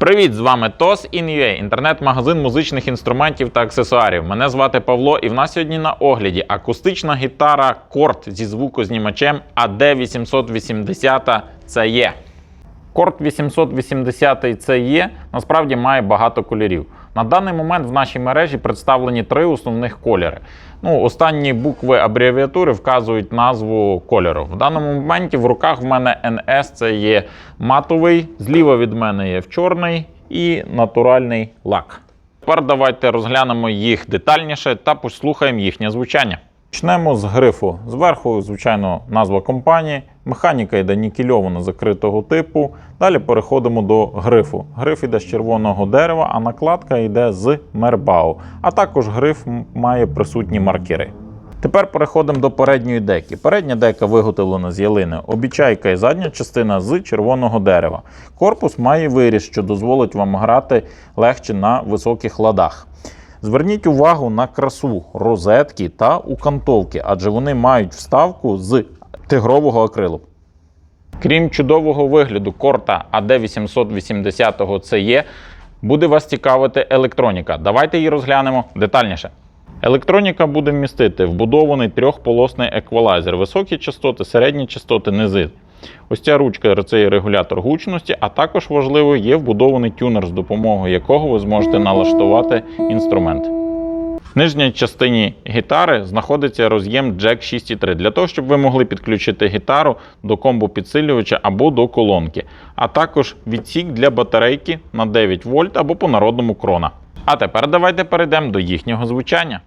Привіт, з вами TOS In.ua, інтернет-магазин музичних інструментів та аксесуарів. Мене звати Павло, і в нас сьогодні на огляді акустична гітара Корт зі звукознімачем AD880 CE. Корт 880 CE насправді має багато кольорів. На даний момент в нашій мережі представлені три основних кольори. Ну, останні букви абревіатури вказують назву кольору. В даному моменті в руках в мене NS це є матовий, зліва від мене є в чорний і натуральний лак. Тепер давайте розглянемо їх детальніше та послухаємо їхнє звучання. Почнемо з грифу. Зверху, звичайно, назва компанії. Механіка йде нікельовано закритого типу. Далі переходимо до грифу. Гриф йде з червоного дерева, а накладка йде з мербау. А також гриф має присутні маркери. Тепер переходимо до передньої деки. Передня дека виготовлена з ялини, обічайка і задня частина з червоного дерева. Корпус має виріз, що дозволить вам грати легше на високих ладах. Зверніть увагу на красу розетки та укантовки, адже вони мають вставку з тигрового акрилу. Крім чудового вигляду корта AD880 CE, буде вас цікавити електроніка. Давайте її розглянемо детальніше. Електроніка буде містити вбудований трьохполосний еквалайзер, високі частоти, середні частоти, низи. Ось ця ручка це регулятор гучності, а також важливо є вбудований тюнер, з допомогою якого ви зможете налаштувати інструмент. В нижній частині гітари знаходиться роз'єм Jack 6.3 для того, щоб ви могли підключити гітару до комбо-підсилювача або до колонки, а також відсік для батарейки на 9 вольт або по народному крона. А тепер давайте перейдемо до їхнього звучання.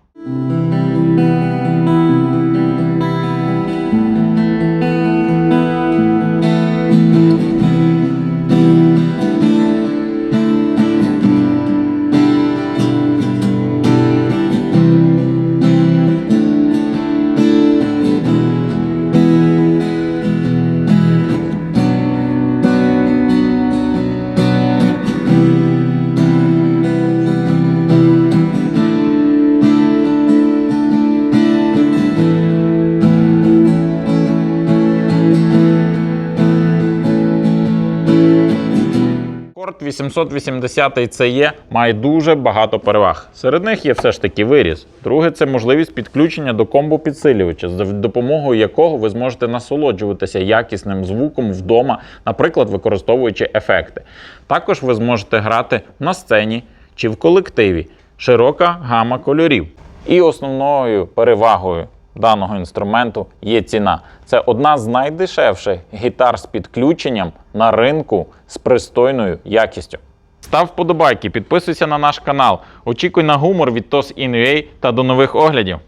Корт 880 CE має дуже багато переваг. Серед них є все ж таки виріз. Друге це можливість підключення до комбо-підсилювача, за допомогою якого ви зможете насолоджуватися якісним звуком вдома, наприклад, використовуючи ефекти. Також ви зможете грати на сцені чи в колективі. Широка гама кольорів. І основною перевагою даного інструменту є ціна. Це одна з найдешевших гітар з підключенням на ринку з пристойною якістю. Став вподобайки, підписуйся на наш канал. Очікуй на гумор від TOS In.ua та до нових оглядів.